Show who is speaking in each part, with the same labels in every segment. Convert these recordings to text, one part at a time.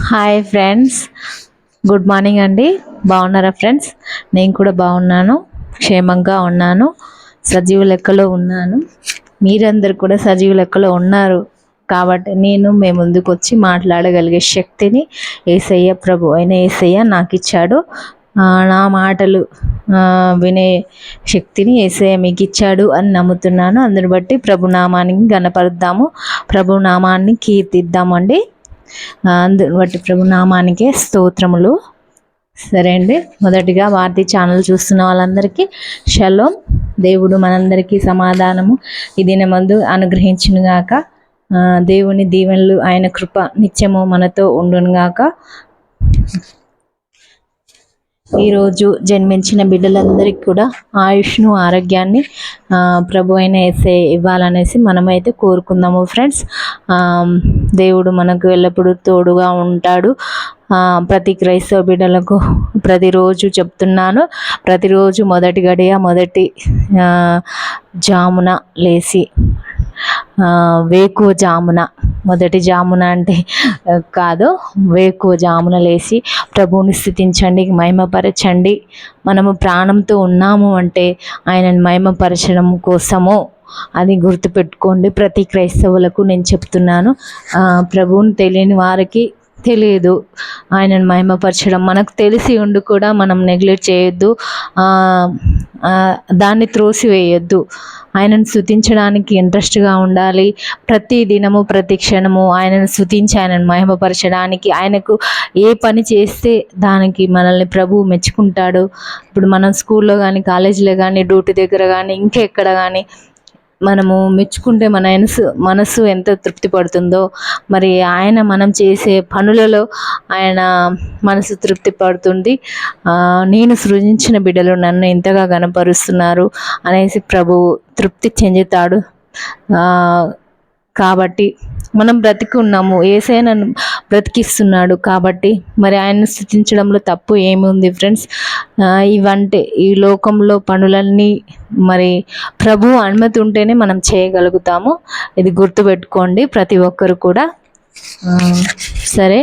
Speaker 1: Hi friends good morning అండి. బాగున్నారా friends నేను కూడా బాగున్నాను. క్షేమంగా ఉన్నాను. సజీవ లెక్కలో ఉన్నాను. మీరందరు కూడా సజీవ లెక్కలో ఉన్నారు. కాబట్టి నేను మేము ముందుకు వచ్చి మాట్లాడగలిగే శక్తిని ఏసయ్య ప్రభు అయిన ఏసయ్య నాకు ఇచ్చాడు నా మాటలు వినే శక్తిని ఏసయ్య మీకు ఇచ్చాడు అని నమ్ముతున్నాను. అందుని బట్టి ప్రభునామానికి గణపరుద్దాము. ప్రభు నామాన్ని కీర్తిద్దామండి. అందు అందుని బట్టి ప్రభు నామానికే స్తోత్రములు. సరే అండి మొదటిగా వార్తీ ఛానల్ చూస్తున్న వాళ్ళందరికీ షలోం. దేవుడు మనందరికీ సమాధానము. ఈ దినమందు అనుగ్రహించునుగాక. ఆ, దేవుని దీవెనలు ఆయన కృప నిత్యము మనతో ఉండునుగాక. ఈరోజు జన్మించిన బిడ్డలందరికీ కూడా ఆయుష్ను ఆరోగ్యాన్ని ప్రభు అయిన వేసే ఇవ్వాలనేసి మనమైతే కోరుకుందాము ఫ్రెండ్స్. దేవుడు మనకు ఎల్లప్పుడూ తోడుగా ఉంటాడు. ప్రతి క్రైస్తవ బిడ్డలకు ప్రతిరోజు చెప్తున్నాను. ప్రతిరోజు మొదటి గడియ మొదటి జామున లేచి వేకువ జామున మొదటి జామున అంటే కాదు వేకువ జామున లేచి ప్రభువుని స్థుతించండి మహిమపరచండి. మనము ప్రాణంతో ఉన్నాము అంటే ఆయనను మహిమపరచడం కోసము అది గుర్తుపెట్టుకోండి. ప్రతి క్రైస్తవులకు నేను చెప్తున్నాను ప్రభువుని తెలియని వారికి తెలియదు. ఆయనను మహిమపరచడం మనకు తెలిసి ఉండి కూడా మనం నెగ్లెక్ట్ చేయొద్దు దాన్ని త్రోసివేయొద్దు. ఆయనను స్థుతించడానికి ఇంట్రెస్ట్గా ఉండాలి. ప్రతి దినము ప్రతి క్షణము ఆయనను స్థుతించి ఆయనను మహిమపరచడానికి ఆయనకు ఏ పని చేస్తే దానికి మనల్ని ప్రభువు మెచ్చుకుంటాడు. ఇప్పుడు మనం స్కూల్లో కానీ కాలేజీలో కానీ డ్యూటీ దగ్గర కానీ ఇంకెక్కడ కానీ మనము మెచ్చుకుంటే మన మనసు మనసు ఎంత తృప్తి పడుతుందో మరి ఆయన మనం చేసే పనులలో ఆయన మనసు తృప్తి పడుతుంది. నేను సృజించిన బిడ్డలు నన్ను ఎంతగా గనపరుస్తున్నారు అనేసి ప్రభువు తృప్తి చెందుతాడు. కాబట్టి మనం బ్రతికి ఉన్నాము. ఏసే నన్ను బ్రతికిస్తున్నాడు కాబట్టి మరి ఆయన్ని స్థుతించడంలో తప్పు ఏముంది ఫ్రెండ్స్? ఇవంటే ఈ లోకంలో పనులన్నీ మరి ప్రభు అనుమతి ఉంటేనే మనం చేయగలుగుతాము. ఇది గుర్తుపెట్టుకోండి ప్రతి ఒక్కరు కూడా. సరే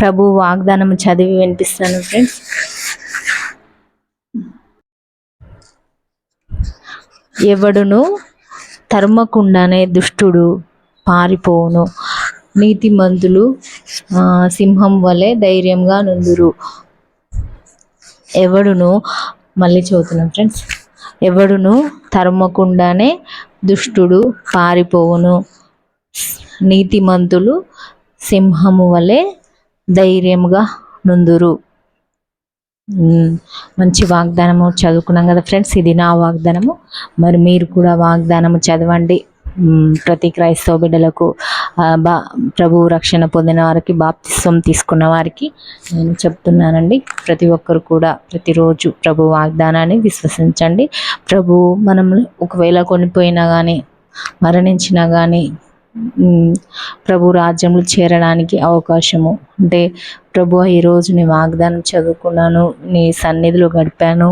Speaker 1: ప్రభు వాగ్దానం చదివి వినిపిస్తాను ఫ్రెండ్స్. ఎవడును తరుమకుండానే దుష్టుడు పారిపోవును. నీతిమంతులు సింహం వలె ధైర్యంగా నుందురు. ఎవడును? మళ్ళీ చదువుతున్నాం ఫ్రెండ్స్. ఎవడును? తరమకుండానే దుష్టుడు పారిపోవును. నీతిమంతులు సింహము వలె ధైర్యంగా నుందురు. మంచి వాగ్దానము చదువుకున్నాం కదా ఫ్రెండ్స్. ఇది నా వాగ్దానము. మరి మీరు కూడా వాగ్దానము చదవండి. ప్రతి క్రైస్తవ బిడ్డలకు బా ప్రభు రక్షణ పొందిన వారికి బాప్తిస్వం తీసుకున్న వారికి నేను చెప్తున్నానండి. ప్రతి ఒక్కరు కూడా ప్రతిరోజు ప్రభు వాగ్దానాన్ని విశ్వసించండి. ప్రభు మనం ఒకవేళ కొనిపోయినా కానీ మరణించినా కానీ ప్రభు రాజ్యంలో చేరడానికి అవకాశము అంటే ప్రభు ఈరోజు నీ వాగ్దానం చదువుకున్నాను నీ సన్నిధిలో గడిపాను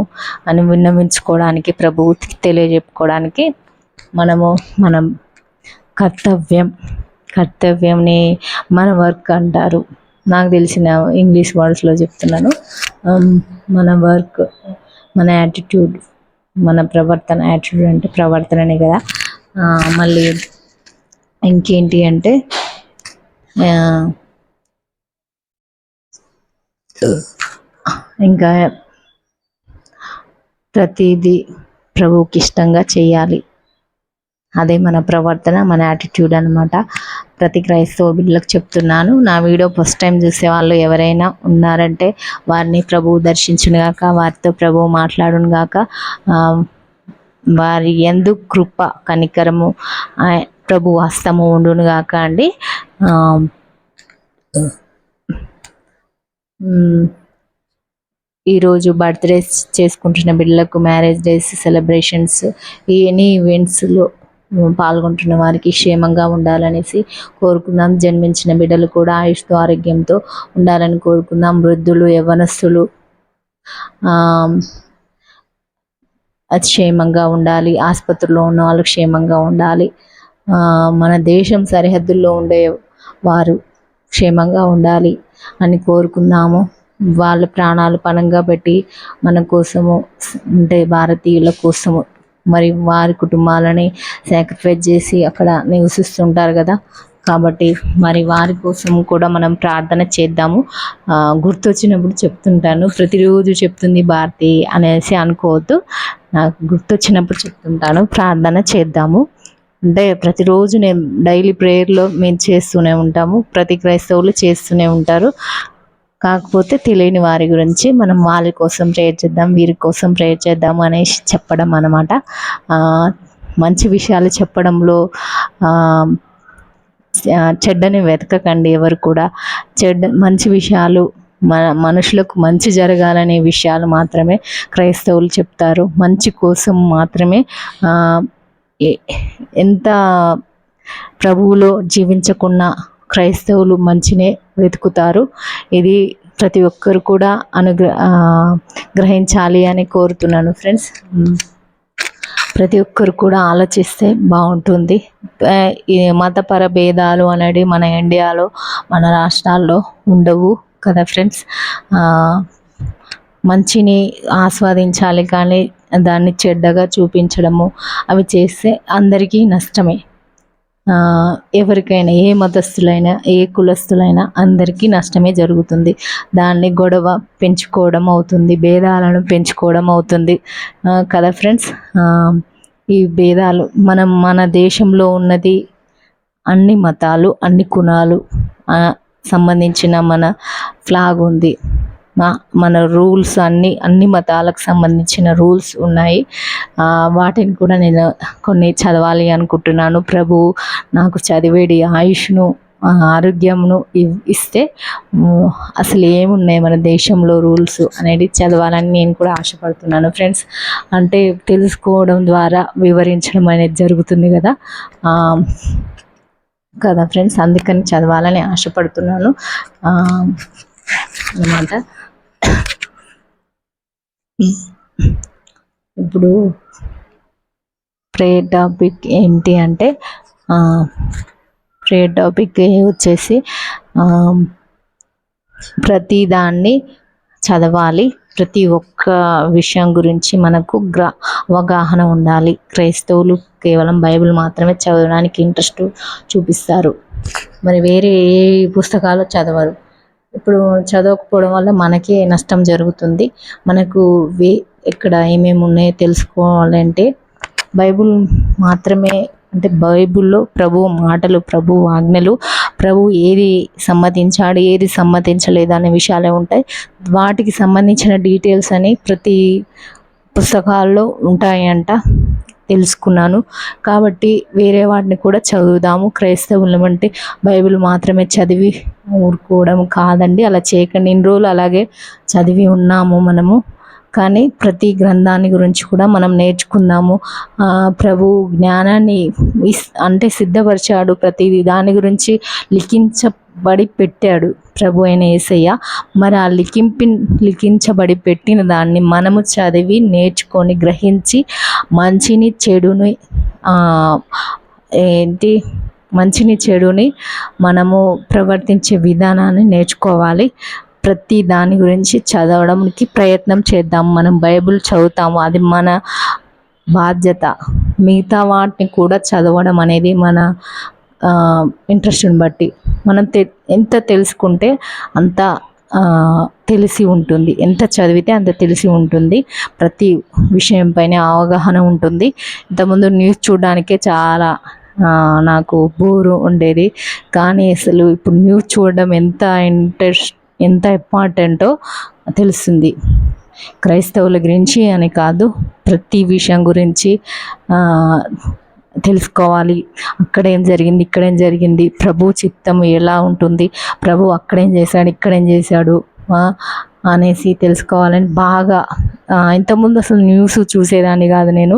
Speaker 1: అని విన్నవించుకోవడానికి ప్రభు తెలియజెప్పుకోవడానికి మనము మనం కర్తవ్యం కర్తవ్యంని మన వర్క్ అంటారు. నాకు తెలిసిన ఇంగ్లీష్ వర్డ్స్లో చెప్తున్నాను. మన వర్క్ మన యాటిట్యూడ్ మన ప్రవర్తన యాటిట్యూడ్ అంటే ప్రవర్తననే కదా. మళ్ళీ ఇంకేంటి అంటే ఇంకా ప్రతిదీ ప్రభువుకి ఇష్టంగా చేయాలి. అదే మన ప్రవర్తన మన యాటిట్యూడ్ అనమాట ప్రతి క్రైస్తవ బిడ్డలకు చెప్తున్నాను. నా వీడియో ఫస్ట్ టైం చూసే వాళ్ళు ఎవరైనా ఉన్నారంటే వారిని ప్రభువు దర్శించును గాక వారితో ప్రభువు మాట్లాడును గాక వారి ఎందు కృప కనికరము ప్రభు హస్తము ఉండును గాక అండి. ఈరోజు బర్త్డేస్ చేసుకుంటున్న బిడ్డలకు మ్యారేజ్ డేస్ సెలబ్రేషన్స్ ఈ ఎనీ ఈవెంట్స్లో పాల్గొంటున్న వారికి క్షేమంగా ఉండాలనేసి కోరుకుందాం. జన్మించిన బిడ్డలు కూడా ఆయుష్తో ఆరోగ్యంతో ఉండాలని కోరుకుందాం. వృద్ధులు యవనస్తులు ఆ, క్షేమంగా ఉండాలి. ఆసుపత్రిలో ఉన్న వాళ్ళు క్షేమంగా ఉండాలి. మన దేశం సరిహద్దుల్లో ఉండే వారు క్షేమంగా ఉండాలి అని కోరుకుందాము. వాళ్ళ ప్రాణాలు పణంగా పెట్టి మన కోసము అంటే భారతీయుల కోసము మరి వారి కుటుంబాలని సాక్రిఫైస్ చేసి అక్కడ నివసిస్తుంటారు కదా. కాబట్టి మరి వారి కోసం కూడా మనం ప్రార్థన చేద్దాము. గుర్తొచ్చినప్పుడు చెప్తుంటాను. ప్రతిరోజు చెప్తుంది భారతి అనేసి అనుకోవద్దు. నాకు గుర్తొచ్చినప్పుడు చెప్తుంటాను. ప్రార్థన చేద్దాము. అంటే ప్రతిరోజు నేను డైలీ ప్రేయర్లో మేము చేస్తూనే ఉంటాము. ప్రతి క్రైస్తవులు చేస్తూనే ఉంటారు. కాకపోతే తెలియని వారి గురించి మనం వాళ్ళ కోసం ప్రేయర్ చేద్దాం వీరి కోసం ప్రేయర్ చేద్దాం అనేసి చెప్పడం అనమాట మంచి విషయాలు చెప్పడంలో చెడ్డని వెతకకండి ఎవరు కూడా. చెడ్డ మంచి విషయాలు మన మనుషులకు మంచి జరగాలనే విషయాలు మాత్రమే క్రైస్తవులు చెప్తారు. మంచి కోసం మాత్రమే ఎంత ప్రభువులో జీవించకున్న క్రైస్తవులు మంచినే వెతుకుతారు. ఇది ప్రతి ఒక్కరు కూడా అనుగ్ర గ్రహించాలి అని కోరుతున్నాను ఫ్రెండ్స్. ప్రతి ఒక్కరు కూడా ఆలోచిస్తే బాగుంటుంది. మతపర భేదాలు అనేది మన ఇండియాలో మన రాష్ట్రాల్లో ఉండవు కదా ఫ్రెండ్స్. మంచిని ఆస్వాదించాలి కానీ దాన్ని చెడ్డగా చూపించడము అవి చేస్తే అందరికీ నష్టమే. ఎవరికైనా ఏ మతస్థులైనా ఏ కులస్థులైనా అందరికీ నష్టమే జరుగుతుంది. దాన్ని గొడవ పెంచుకోవడం అవుతుంది భేదాలను పెంచుకోవడం అవుతుంది. కదా ఫ్రెండ్స్? ఈ భేదాలు మనం మన దేశంలో ఉన్నది అన్ని మతాలు అన్ని కులాలు సంబంధించిన మన ఫ్లాగ్ ఉంది. మా- మన రూల్స్ అన్ని అన్ని మతాలకు సంబంధించిన రూల్స్ ఉన్నాయి. వాటిని కూడా నేను కొన్ని చదవాలి అనుకుంటున్నాను. ప్రభు నాకు చదివేడి ఆయుష్ను ఆరోగ్యంను ఇవ్- ఇస్తే అసలు ఏమున్నాయి మన దేశంలో రూల్స్ అనేది చదవాలని నేను కూడా ఆశపడుతున్నాను. ఫ్రెండ్స్ అంటే తెలుసుకోవడం ద్వారా వివరించడం అనేది జరుగుతుంది కదా. కదా ఫ్రెండ్స్ అందుకని చదవాలని ఆశపడుతున్నాను. అనమాట ఇప్పుడు ప్రేయర్ టాపిక్ ఏంటి అంటే ప్రేయర్ టాపిక్ వచ్చేసి ప్రతిదాన్ని ప్రతి దాన్ని చదవాలి. ప్రతి ఒక్క విషయం గురించి మనకు గ్ర అవగాహన ఉండాలి. క్రైస్తవులు కేవలం బైబిల్ మాత్రమే చదవడానికి ఇంట్రెస్ట్ చూపిస్తారు. మరి వేరే ఏ పుస్తకాలు చదవరు. ఇప్పుడు చదవకపోవడం వల్ల మనకే నష్టం జరుగుతుంది. మనకు వే ఎక్కడ ఏమేమి ఉన్నాయో తెలుసుకోవాలంటే బైబిల్ మాత్రమే అంటే బైబిల్లో ప్రభు మాటలు ప్రభు ఆజ్ఞలు ప్రభు ఏది సమ్మతించాడు ఏది సమ్మతించలేదు అనే విషయాలే ఉంటాయి. వాటికి సంబంధించిన డీటెయిల్స్ అని ప్రతి పుస్తకాల్లో ఉంటాయంట. తెలుసుకున్నాను. కాబట్టి వేరే వాటిని కూడా చదువుదాము. క్రైస్తవులం అంటే బైబిల్ మాత్రమే చదివి ఊరుకోవడం కాదండి. అలా చేయకండి. ఇన్ని రోజులు అలాగే చదివి ఉన్నాము మనము. కానీ ప్రతి గ్రంథాన్ని గురించి కూడా మనం నేర్చుకుందాము. ప్రభు జ్ఞానాన్ని అంటే సిద్ధపరిచాడు ప్రతి దాని గురించి లిఖించబడి పెట్టాడు ప్రభు అయిన యేసయ్య మరి ఆ లిఖింపి లిఖించబడి పెట్టిన దాన్ని మనము చదివి నేర్చుకొని గ్రహించి మంచిని చెడుని ఏంటి? మంచిని చెడుని మనము ప్రవర్తించే విధానాన్ని నేర్చుకోవాలి. ప్రతి దాని గురించి చదవడానికి ప్రయత్నం చేద్దాం. మనం బైబిల్ చదువుతాము. అది మన బాధ్యత. మిగతా వాటిని కూడా చదవడం అనేది మన ఇంట్రెస్ట్ని బట్టి. మనం తె ఎంత తెలుసుకుంటే అంత తెలిసి ఉంటుంది. ఎంత చదివితే అంత తెలిసి ఉంటుంది. ప్రతి విషయం పైన అవగాహన ఉంటుంది. ఇంతకుముందు న్యూస్ చూడడానికే చాలా నాకు బోరు ఉండేది. కానీ అసలు ఇప్పుడు న్యూస్ చూడడం ఎంత ఇంట్రెస్ట్ ఎంత ఇంపార్టెంటో తెలుస్తుంది క్రైస్తవుల గురించి అని కాదు ప్రతి విషయం గురించి తెలుసుకోవాలి. అక్కడ ఏం జరిగింది ఇక్కడ ఏం జరిగింది ప్రభు చిత్తం ఎలా ఉంటుంది ప్రభు అక్కడేం చేశాడు ఇక్కడేం చేశాడు అనేసి తెలుసుకోవాలని బాగా ఇంతకుముందు అసలు న్యూస్ చూసేదాన్ని కాదు నేను.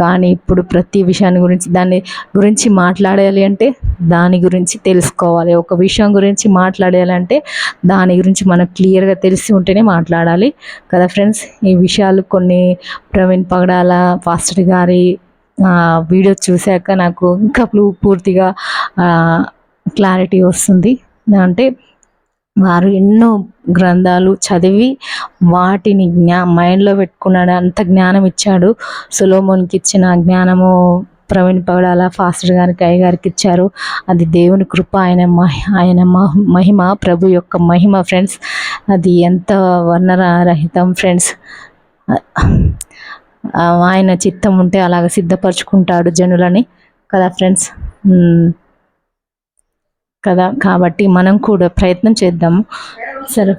Speaker 1: కానీ ఇప్పుడు ప్రతి విషయాన్ని గురించి దాన్ని గురించి మాట్లాడాలి అంటే దాని గురించి తెలుసుకోవాలి. ఒక విషయం గురించి మాట్లాడాలి అంటే దాని గురించి మనకు క్లియర్గా తెలిసి ఉంటేనే మాట్లాడాలి. కదా ఫ్రెండ్స్? ఈ విషయాలు కొన్ని ప్రవీణ్ పగడాల ఫాస్టర్ గారి వీడియో చూశాక నాకు ఇంకా పూర్తిగా క్లారిటీ వస్తుంది. అంటే వారు ఎన్నో గ్రంథాలు చదివి వాటిని జ్ఞా మైండ్లో పెట్టుకున్నాడు. అంత జ్ఞానం ఇచ్చాడు. సులోమోన్కి ఇచ్చిన జ్ఞానము ప్రవీణ్ పగడాల ఫాస్టర్ గారికి అయ్య గారికి ఇచ్చారు. అది దేవుని కృప ఆయన మహి ఆయన మహిమ ప్రభు యొక్క మహిమ ఫ్రెండ్స్. అది ఎంత వర్ణరహితం ఫ్రెండ్స్. ఆయన చిత్తం ఉంటే అలాగ సిద్ధపరచుకుంటాడు జనులని. కదా ఫ్రెండ్స్? కదా? కాబట్టి మనం కూడా ప్రయత్నం చేద్దాము సరే